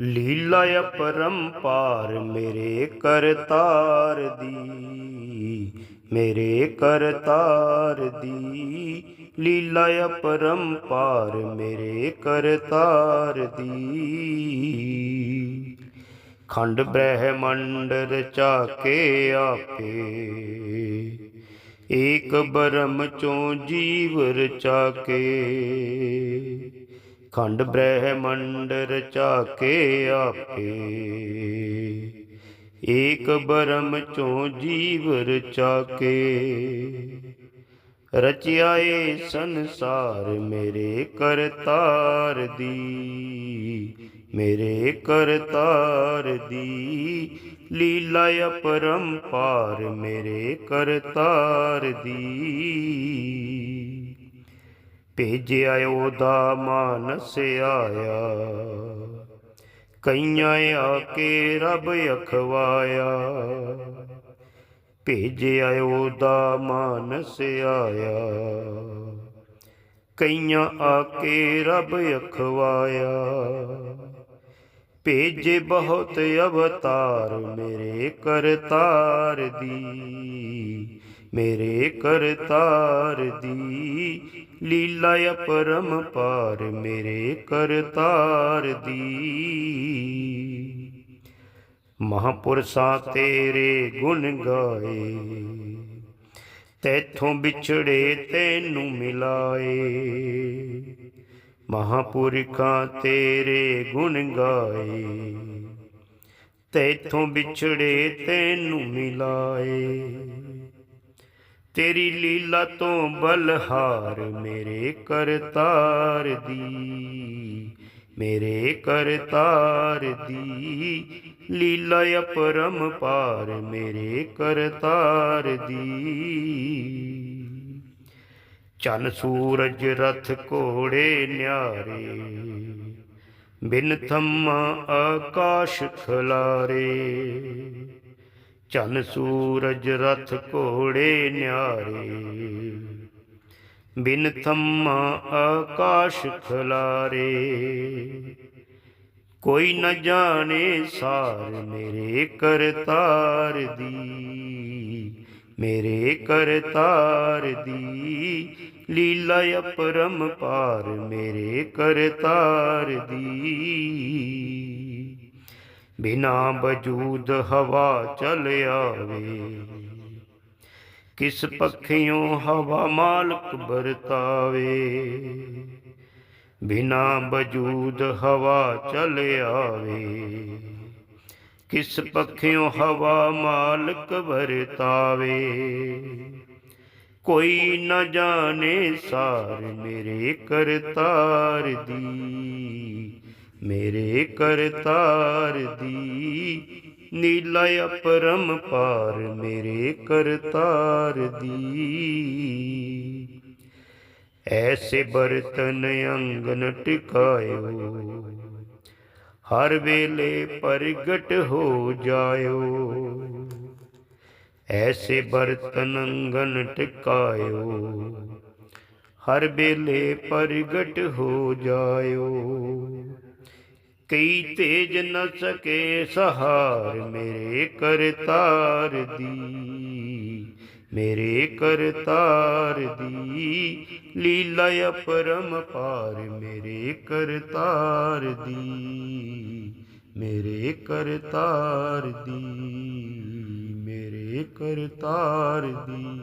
ਲੀਲਾ ਅਪਰੰਪਾਰ ਮੇਰੇ ਕਰਤਾਰ ਦੀ, ਮੇਰੇ ਕਰਤਾਰ ਦੀ। ਲੀਲਾ ਅਪਰੰਪਾਰ ਮੇਰੇ ਕਰਤਾਰ ਦੀ। ਖੰਡ ਬ੍ਰਹਿਮੰਡ ਰਚਾ ਕੇ ਆਪੇ, ਏਕ ਬਰਮ ਚੋਂ ਜੀਵ ਰਚਾ ਕੇ ਖੰਡ ਬ੍ਰਹਿਮੰਡ ਰਚਾ ਕੇ ਆਪੇ। ਏਕ ਬਰਮ ਚੋਂ ਜੀਵ ਰਚਾ ਕੇ ਰਚਿਆ ਏ ਸੰਸਾਰ ਮੇਰੇ ਕਰਤਾਰ ਦੀ, ਮੇਰੇ ਕਰਤਾਰ ਦੀ। ਲੀਲਾ ਅਪਰੰਪਾਰ ਮੇਰੇ ਕਰਤਾਰ ਦੀ। ਭੇਜਿਆ ਉਹਦਾ ਮਾਨਸ ਆਇਆ। ਕਈਆਂ ਆ ਕੇ ਰੱਬ ਅਖਵਾਇਆ। ਭੇਜਿਆ ਉਹਦਾ ਮਾਨਸ ਆਇਆ। ਕਈਆਂ ਆ ਕੇ ਰੱਬ ਅਖਵਾਇਆ। ਭੇਜੇ ਬਹੁਤ ਅਵਤਾਰ ਮੇਰੇ ਕਰਤਾਰ ਦੀ, ਮੇਰੇ ਕਰਤਾਰ ਦੀ ਲੀਲਾ ਅਪਰੰਪਾਰ ਮੇਰੇ ਕਰਤਾਰ ਦੀ। ਮਹਾਪੁਰਸ਼ਾਂ ਤੇਰੇ ਗੁਣ ਗਾਏ, ਤੈਥੋਂ ਵਿਛੜੇ ਤੈਨੂੰ ਮਿਲਾਏ। ਮਹਾਪੁਰਖਾਂ ਤੇਰੇ ਗੁਣ ਗਾਏ, ਤੈਥੋਂ ਵਿਛੜੇ ਤੈਨੂੰ ਮਿਲਾਏ। ਤੇਰੀ ਲੀਲਾ ਤੋਂ ਬਲਹਾਰ ਮੇਰੇ ਕਰਤਾਰ ਦੀ, ਮੇਰੇ ਕਰਤਾਰ ਦੀ। ਲੀਲਾ ਅਪਰਮ ਪਾਰ ਮੇਰੇ ਕਰਤਾਰ ਦੀ। ਚਨ ਸੂਰਜ ਰਥ ਘੋੜੇ ਨਿਆਰੇ, ਬਿਨ ਥੰਮਾ ਆਕਾਸ਼ ਖਲਾਰੇ। ਚਨ ਸੂਰਜ ਰਥ ਘੋੜੇ ਨਿਆਰੇ। ਬਿਨ ਥੰਮਾ ਆਕਾਸ਼ ਖਲਾਰੇ। ਕੋਈ ਨ ਜਾਣੇ ਸਾਰ ਮੇਰੇ ਕਰਤਾਰ ਦੀ। ਮੇਰੇ ਕਰਤਾਰ ਦੀ ਲੀਲਾ ਅਪਰਮ ਪਾਰ ਮੇਰੇ ਕਰਤਾਰ ਦੀ। ਬਿਨਾ ਵਜੂਦ ਹਵਾ ਚਲ ਆਵੇ। ਕਿਸ ਪੱਖਿਓਂ ਹਵਾ ਮਾਲਕ ਵਰਤਾਵੇ। ਬਿਨਾ ਵਜੂਦ ਹਵਾ ਚਲ ਆਵੇ। ਕਿਸ ਪੱਖਿਓਂ ਹਵਾ ਮਾਲਕ ਵਰਤਾਵੇ। ਕੋਈ ਨਾ ਜਾਣੇ ਸਾਰ ਮੇਰੇ ਕਰਤਾਰ ਦੀ। ਮੇਰੇ ਕਰਤਾਰ ਦੀ ਨੀਲਾ ਅਪਰੰਪਾਰ ਮੇਰੇ ਕਰਤਾਰ ਦੀ। ਐਸੇ ਬਰਤਨ ਅੰਗਨ ਟਿਕਾਇਓ, ਹਰ ਵੇਲੇ ਪ੍ਰਗਟ ਹੋ ਜਾਇਓ। ਐਸੇ ਬਰਤਨ ਅੰਗਨ ਟਿਕਾਇਓ, ਹਰ ਵੇਲੇ ਪ੍ਰਗਟ ਹੋ ਜਾਇਓ। ਕਈ ਤੇਜ ਨ ਸਕੇ ਸਹਾਰ ਮੇਰੇ ਕਰਤਾਰ ਦੀ। ਮੇਰੇ ਕਰਤਾਰ ਦੀ ਲੀਲਾ ਅਪਰੰਪਾਰ ਮੇਰੇ ਕਰਤਾਰ ਦੀ। ਮੇਰੇ ਕਰਤਾਰ ਦੀ, ਮੇਰੇ ਕਰਤਾਰ ਦੀ।